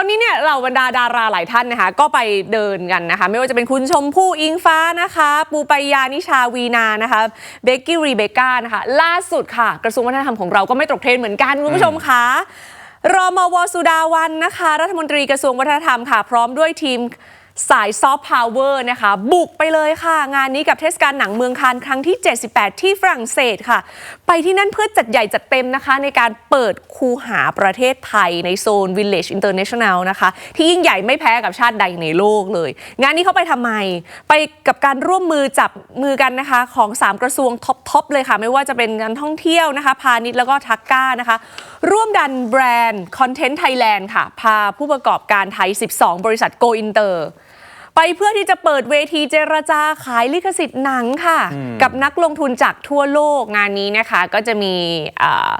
อนนี้เนี่ยเราบรรดาดาราหลายท่านนะคะ ก็ไปเดินกันนะคะ ไม่ว่าจะเป็นคุณชมพู่อิงฟ้านะคะ ปูปายานิชาวีนานะคะเบกกี้รีเบก้านะคะ ล่าสุดค่ะ กระทรวงวัฒนธรรมของเราก็ไม่ตกเทรนเหมือนกันคุณผู้ชมคะรมวสุดาวันนะคะ รัฐมนตรีกระทรวงวัฒนธรรมค่ะ พร้อมด้วยทีม สายซอฟต์พาวเวอร์นะคะ บุกไปเลยค่ะ งานนี้กับเทศกาลหนังเมืองคานครั้งที่ 78 ที่ฝรั่งเศสค่ะ ไปที่นั่นเพื่อจัดใหญ่จัดเต็มนะคะ ในการเปิดคูหาประเทศไทยในโซน Village International นะคะ ที่ยิ่งใหญ่ไม่แพ้กับชาติใดในโลกเลย งานนี้เขาไปทำไม ไปกับการร่วมมือจับมือกันนะคะของ 3 กระทรวงท็อปๆเลยค่ะ ไม่ว่าจะเป็นการท่องเที่ยวนะคะ พาณิชย์แล้วก็ทักก้านะคะ ร่วมดันแบรนด์คอนเทนต์ไทยแลนด์ค่ะ พาผู้ประกอบการไทย 12 บริษัทโกอินเตอร์ ไปเพื่อที่จะเปิดเวทีเจรจาขายลิขสิทธิ์หนังค่ะ กับนักลงทุนจากทั่วโลกงานนี้นะคะ ก็จะมีอ่า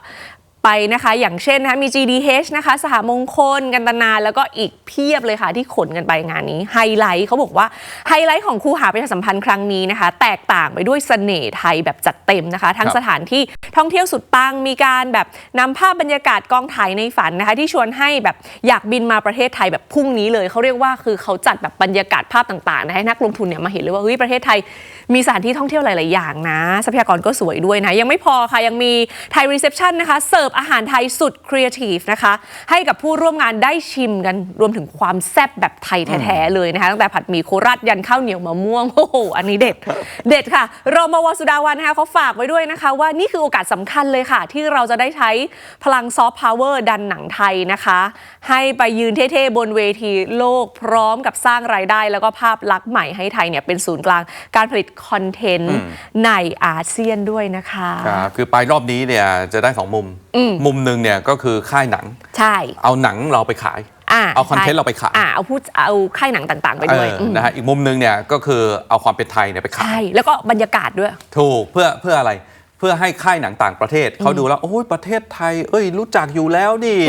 ไปนะคะอย่างเช่นนะคะมี GDH นะคะสหมงคลกันตนา แล้วก็อีกเพียบเลยค่ะที่ขนกันไปงานนี้ไฮไลท์เขาบอกว่าไฮไลท์ของคูหาประชาสัมพันธ์ครั้งนี้นะคะ แตกต่างไปด้วยเสน่ห์ไทยแบบจัดเต็มนะคะ ทั้งครับสถานที่ท่องเที่ยวสุดปังมีการแบบนำภาพบรรยากาศกองถ่ายในฝันนะคะ ที่ชวนให้แบบอยากบินมาประเทศไทยแบบพรุ่งนี้เลยเขาเรียกว่าคือเขาจัดแบบบรรยากาศภาพต่างๆนะให้นักลงทุนเนี่ยมาเห็นเลยว่าเฮ้ยประเทศไทยมีสถานที่ท่องเที่ยวหลาย ๆ อย่างนะ ทรัพยากรก็สวยด้วยนะยังไม่พอค่ะยังมีไทยรีเซพชันนะคะเสิร์ฟอาหารไทยสุดครีเอทีฟนะคะ ให้กับผู้ร่วมงานได้ชิมกันรวมถึงความแซ่บแบบไทยแท้ๆเลยนะคะ ตั้งแต่ผัดหมี่โคราชยันข้าวเหนียวมะม่วงโอ้โหอันนี้เด็ด เด็ดค่ะรมวสุดาวันนะคะเขาฝากไว้ด้วยนะคะ ว่านี่คือโอกาสสำคัญเลยค่ะ ที่เราจะได้ใช้พลังซอฟต์พาวเวอร์ดันหนังไทยนะคะ ให้ไปยืนเท่ๆบนเวทีโลกพร้อมกับสร้างรายได้ แล้วก็ภาพลักษณ์ใหม่ให้ไทยเนี่ยเป็นศูนย์กลางการผลิตคอนเทนต์ในอาเซียนด้วยนะคะ ครับ คือไปรอบนี้เนี่ยจะได้สองมุมอืม มุมหนึ่งเนี่ยก็คือค่ายหนัง ใช่เอาหนังเราไปขาย อ่าเอาคอนเทนต์ใช่เราไปขาย อ่าเอาพูดเอาค่ายหนังต่างๆ ไปเอด้วยอมนะฮะอีกมุมหนึ่งเนี่ยก็คือเอาความเป็นไทยเนี่ยไปขาใช่ ย แล้วก็บรรยากาศด้วย ถูกเพื่อเพื่ออะไรเพื่อให้ค่ายหนังต่างประเทศเขาดูแล้วโอ้ยประเทศไทย เอ้ย รู้จักอยู่แล้วนี่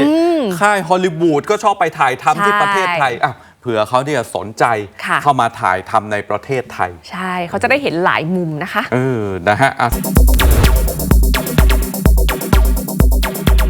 ค่ายฮอลลีวูดก็ชอบไปถ่ายทำที่ใช่ประเทศไทยอะเผื่อเขาที่จะสนใจค่ะ เข้ามาถ่ายทำในประเทศไทยใช่เขาจะได้เห็นหลายมุมนะคะ เออนะฮะอะ